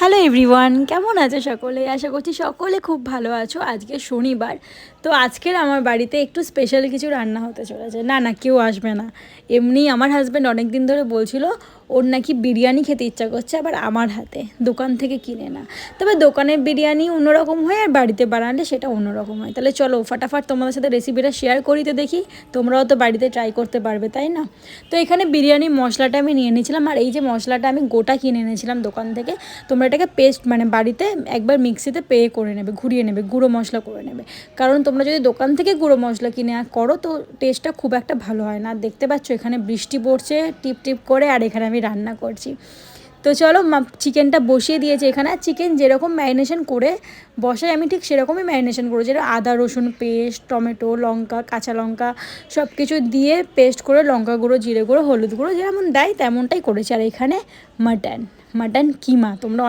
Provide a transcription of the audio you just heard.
Hello everyone কেমন আছো সকলে? আশা করছি সকলে খুব ভালো আছো। আজকে শনিবার। তো আজকের আমার বাড়িতে একটু স্পেশাল কিছু রান্না হতে চলেছে। না না, কেউ আসবে না। এমনি আমার হাজব্যান্ড অনেক দিন ধরে বলছিল, ওর নাকি বিরিয়ানি খেতে ইচ্ছা করছে আবার আমার হাতে। দোকান থেকে কিনে না। তবে দোকানের বিরিয়ানি অন্যরকম হয় আর বাড়িতে বানালে সেটা অন্যরকম হয়। তাহলে চলো, ফাটাফাট তোমাদের সাথে রেসিপিটা শেয়ার করি তো দেখি। তোমরাও তো বাড়িতে ট্রাই করতে পারবে, তাই না? তো এখানে বিরিয়ানি মশলাটা আমি নিয়ে নিয়েছিলাম। আর এই যে মশলাটা আমি গোটা কিনে এনেছিলাম দোকান থেকে, তোমরা এটাকে পেস্ট মানে বাড়িতে একবার মিক্সিতে পেয়ে করে নেবে, ঘুরিয়ে নেবে, গুঁড়ো মশলা করে নেবে। কারণ তোমরা যদি দোকান থেকে গুঁড়ো মশলা কিনে করো, তো টেস্টটা খুব একটা ভালো হয় না। দেখতে পাচ্ছ এখানে বৃষ্টি পড়ছে, টিপ টিপ করে, আর এখানে আমি রান্না করছি। তো চলো চিকেনটা বসিয়ে দিয়েছি এখানে। চিকেন যেরকম ম্যারিনেশন করে বসাই আমি ঠিক সেরকমই ম্যারিনেশন করি যেটা আদা, রসুন পেস্ট টমেটো, লঙ্কা, কাঁচা লঙ্কা সব কিছু দিয়ে পেস্ট করে লঙ্কা গুঁড়ো, জিরে গুঁড়ো, হলুদ গুঁড়ো যেমন দেয়, তেমনটাই করেছি। আর এখানে মাটন মাটন কিমা। তোমরা অনেক